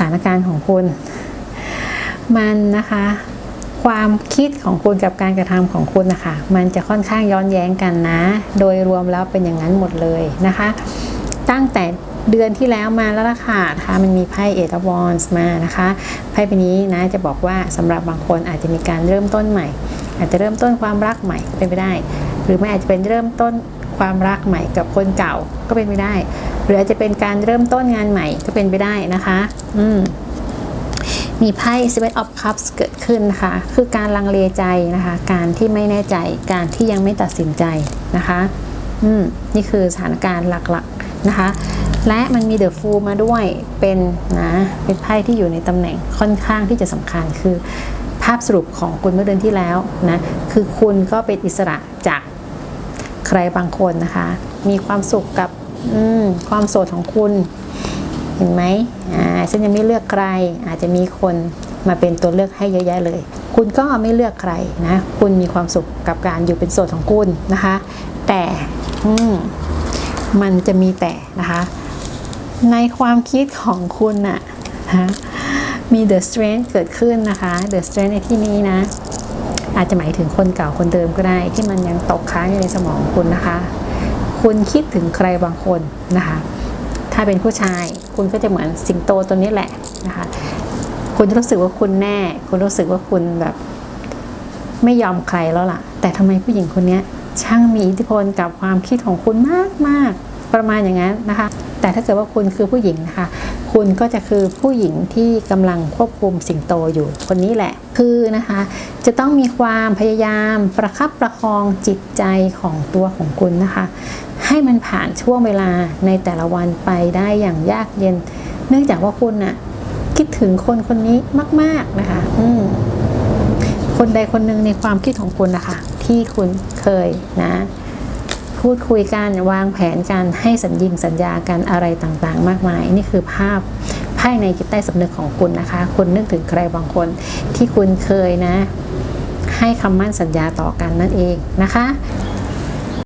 ถานการณ์ของคุณ มันนะคะ ความคิดของคุณกับการกระทำของคุณนะคะมันจะค่อนข้างย้อนแย้งกันนะ โดยรวมแล้วเป็นอย่างนั้นหมดเลยนะคะ ตั้งแต่เดือนที่แล้วมาแล้วล่ะค่ะนะคะมันมีไพ่เอทวอนส์มานะคะไพ่ใบนี้นะจะบอกว่าสำหรับบางคนอาจจะมีการเริ่มต้นใหม่ อาจจะเริ่มต้นความรักใหม่เป็นไปได้ หรือไม่อาจจะเป็นเริ่มต้นความรักใหม่กับคนเก่าก็เป็นไปได้ หรืออาจจะเป็นการเริ่มต้นงานใหม่ก็เป็นไปได้นะคะ อืมมีไพ่ Seven of Cups เกิดขึ้นนะคะ คือการลังเลใจนะคะ การที่ไม่แน่ใจ การที่ยังไม่ตัดสินใจนะคะ อืม นี่คือสถานการณ์หลักๆนะคะ และมันมี The Fool มาด้วย เป็นนะ เป็นไพ่ที่อยู่ในตำแหน่งค่อนข้างที่จะสำคัญคือ ภาพสรุปของคุณเมื่อเดือนที่แล้วนะ คือคุณก็เป็นอิสระจากใครบางคนนะคะ มีความสุขกับ อืมความโสดของคุณเห็นไหมอ่าฉันยังไม่เลือกใคร อาจจะมีคนมาเป็นตัวเลือกให้เยอะแยะเลย คุณก็ไม่เลือกใครนะ คุณมีความสุขกับการอยู่เป็นโสดของคุณนะคะ แต่อืมมันจะมีแต่นะคะ ในความคิดของคุณน่ะฮะมี the strength เกิดขึ้นนะคะ the strength ในที่นี้นะ อาจจะหมายถึงคนเก่าคนเดิมก็ได้ที่มันยังตกค้างอยู่ในสมองคุณนะคะ คุณคิดถึงใครบางคนนะคะ ถ้าเป็นผู้ชายคุณก็จะเหมือนสิงโตตัวนี้แหละนะคะ คุณจะรู้สึกว่าคุณแน่ คุณรู้สึกว่าคุณแบบ ไม่ยอมใครแล้วล่ะ แต่ทำไมผู้หญิงคนนี้ช่างมีอิทธิพลกับความคิดของคุณมากมากๆประมาณอย่างนั้นนะคะ แต่ถ้าเกิดว่าคุณคือผู้หญิงนะคะ คุณก็จะคือผู้หญิงที่กำลังควบคุมสิงโตอยู่คนนี้แหละ คือนะคะ จะต้องมีความพยายามประคับประคองจิตใจของตัวของคุณนะคะ ให้มันผ่านช่วงเวลาในแต่ละวันไปได้อย่างยากเย็น เนื่องจากว่าคุณน่ะคิดถึงคนคนนี้มาก ๆนะคะ อืคนใดคนหนึ่งในความคิดของคุณนะคะ ที่คุณเคยนะ พูดคุยกันวางแผนกันให้สัญญิงสัญญากันอะไรต่างๆ มากมาย นี่คือภาพภายในจิตใต้สำนึกของคุณนะคะ คุณนึกถึงใครบางคนที่คุณเคยนะ ให้คำมั่นสัญญาต่อกันนั่นเองนะคะ